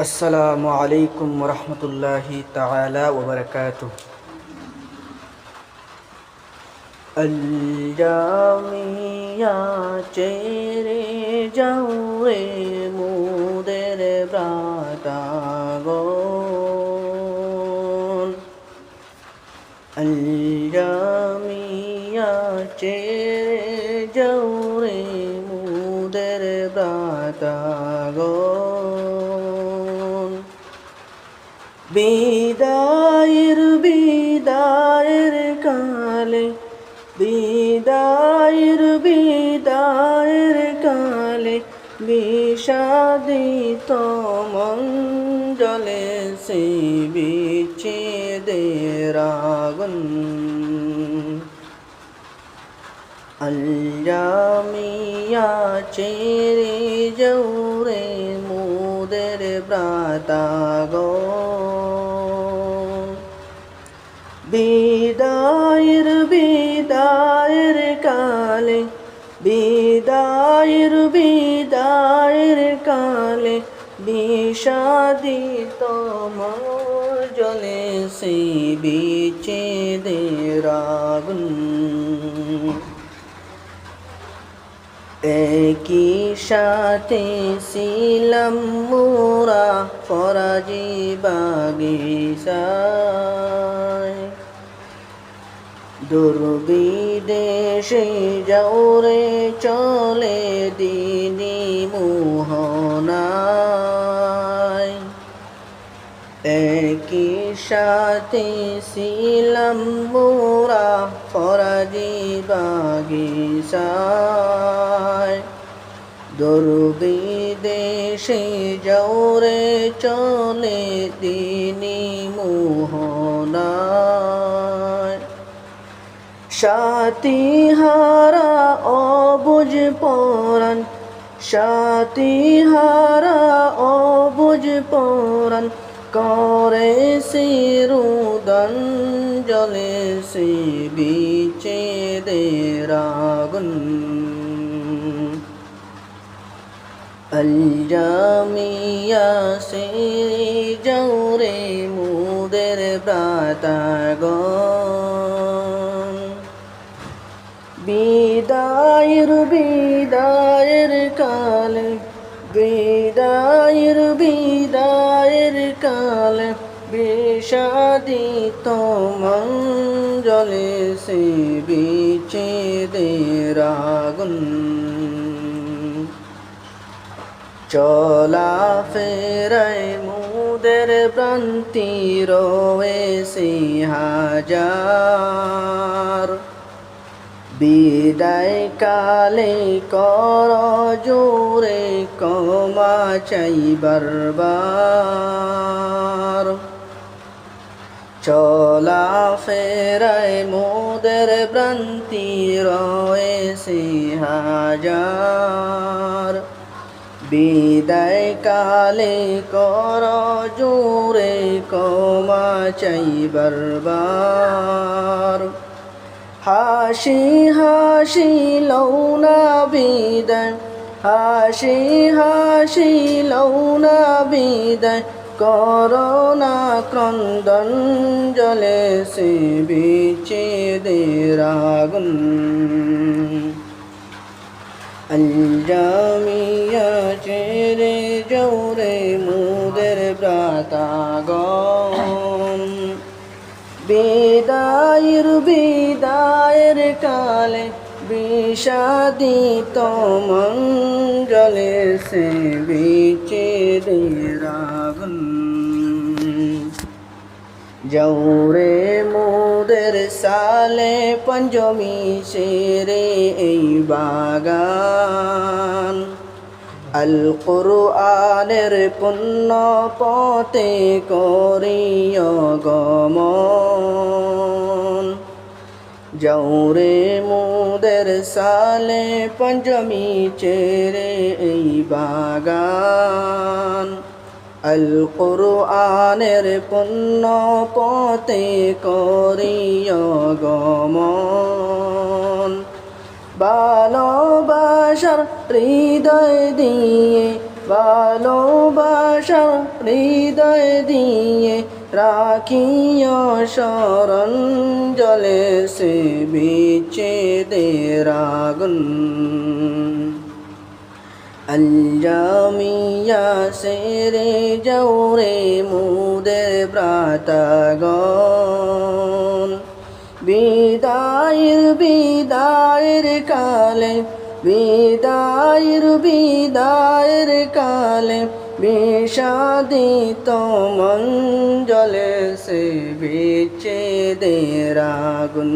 আসসালামু আলাইকুম রহমতুল্লাহি তাআলা ওয়া বারাকাতুহু আল্লামিয়া চেরে যাও রে মুদের ব্রাতাগণ আল্লামিয়া চেরে বিদায়ের বিদায়ের কালে, বিদায়ের বিদায়ের কালে বিষাদিত মঞ্জলে সে বিচ্ছেদের আগুন। আল্লামিয়া চেরে জৌরে মুদের ব্রাতাগণ বিদায়ের বিদায়ের কালে, বিদায়ের বিদায়ের কালে বিষাদিত জলে সে বিচ্ছেদের আগুন একই সাথে ছিলাম মোরা ফরাজি বাগিচায় দুর্বিদেশে যাওরে চলে দিনী মোহনায়। একই সাথে ছিলাম মোরা ফরাজি বাগিচায় দুর্বিদেশে যাওরে চলে দিনী মোহনায়। সাথী হারা অবুঝ পরাণ সাথী হারা অবুঝ পরাণ, করে সিরুদন জলে সে বিচে দেরাগুন আলজামিয়া সে জৌরে মুদের ব্রাতাগণ বিদায়ের বিদায়ের কালে, বিদায়ের বিদায়ের কালে বিষাদিত মঞ্জলে সে বিচ্ছেদের চলা ফেরায় মুদের প্রান্তি রয়েছে হাজার। বিদায় কালে কর জোরে কমা চাই বারবার। চলা ফেরায় মোদের ভ্রান্তি রয়েছে হাজার। বিদায় কালে কর জোরে কমা চাই বারবার। হাসি হাসি লৌনা বিদায় হাসি হাসি লৌনা বিদায় করোনা ক্রন্দন জলে সে বিচে দেরাগুন আঞ্জামিয়া বিদায়ের বিদায়ের কালে বিষাদিত মঞ্জলে সে বিচে রাগুন জৌরে মোদের সালে পঞ্চমী সেরে এই বাগান। আল কোরআনের পুণ্য পথে করিয় গমন। জৌরে মুদের সালে পঞ্চমী চেরে এই বাগান। আল কোরআনের পুণ্য পথে করিয় গমন ভালোবাসার হৃদয় দিয়ে ভালোবাসার হৃদয় দিয়ে রাখিও শরণ জলে সে বিচ্ছেদের আগুন আঞ্জামিয়া সেরে জৌরে মুদের ব্রাতাগণ বিদায়ের কালে বিদায়ের বিদায়ের কালে বিষাদিত মঞ্জলে সে বিচ্ছেদের আগুন।